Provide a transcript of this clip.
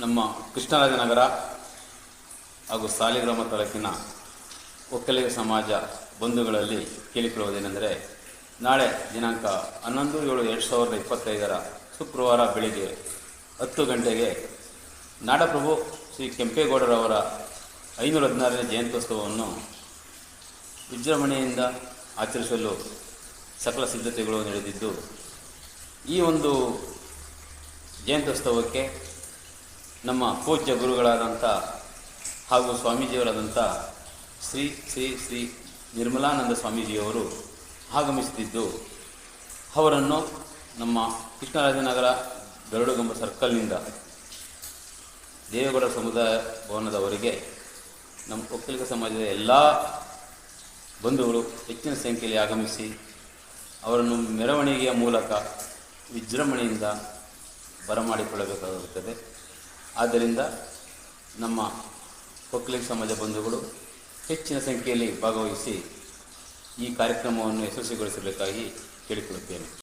ನಮ್ಮ ಕೃಷ್ಣರಾಜನಗರ ಹಾಗೂ ಸಾಲಿಗ್ರಾಮ ತಾಲೂಕಿನ ಒಕ್ಕಲಿಗ ಸಮಾಜ ಬಂಧುಗಳಲ್ಲಿ ಕೇಳಿಕೊಳ್ಳುವುದೇನೆಂದರೆ, ನಾಳೆ ದಿನಾಂಕ ಹನ್ನೊಂದು ಏಳು ಎರಡು ಸಾವಿರದ ಇಪ್ಪತ್ತೈದರ ಶುಕ್ರವಾರ ಬೆಳಿಗ್ಗೆ ಹತ್ತು ಗಂಟೆಗೆ ನಾಡಪ್ರಭು ಶ್ರೀ ಕೆಂಪೇಗೌಡರವರ ಐನೂರ ಹದಿನಾರನೇ ಜಯಂತ್ಯೋತ್ಸವವನ್ನು ವಿಜೃಂಭಣೆಯಿಂದ ಆಚರಿಸಲು ಸಕಲ ಸಿದ್ಧತೆಗಳು ನಡೆದಿದ್ದು, ಈ ಒಂದು ಜಯಂತ್ಯೋತ್ಸವಕ್ಕೆ ನಮ್ಮ ಪೂಜ್ಯ ಗುರುಗಳಾದಂಥ ಹಾಗೂ ಸ್ವಾಮೀಜಿಯವರಾದಂಥ ಶ್ರೀ ಶ್ರೀ ಶ್ರೀ ನಿರ್ಮಲಾನಂದ ಸ್ವಾಮೀಜಿಯವರು ಆಗಮಿಸುತ್ತಿದ್ದು, ಅವರನ್ನು ನಮ್ಮ ಕೃಷ್ಣರಾಜನಗರ ಗರುಡಗಂಬ ಸರ್ಕಲ್ನಿಂದ ದೇವೇಗೌಡ ಸಮುದಾಯ ಭವನದವರೆಗೆ ನಮ್ಮ ಒಕ್ಕಲಿಗ ಸಮಾಜದ ಎಲ್ಲ ಬಂಧುಗಳು ಹೆಚ್ಚಿನ ಸಂಖ್ಯೆಯಲ್ಲಿ ಆಗಮಿಸಿ, ಅವರನ್ನು ಮೆರವಣಿಗೆಯ ಮೂಲಕ ವಿಜೃಂಭಣೆಯಿಂದ ಬರಮಾಡಿಕೊಳ್ಳಬೇಕಾಗುತ್ತದೆ. ಆದ್ದರಿಂದ ನಮ್ಮ ಒಕ್ಕಲಿಗ ಸಮಾಜ ಬಂಧುಗಳು ಹೆಚ್ಚಿನ ಸಂಖ್ಯೆಯಲ್ಲಿ ಭಾಗವಹಿಸಿ ಈ ಕಾರ್ಯಕ್ರಮವನ್ನು ಯಶಸ್ವಿಗೊಳಿಸಬೇಕಾಗಿ ಕೇಳಿಕೊಳ್ಳುತ್ತೇನೆ.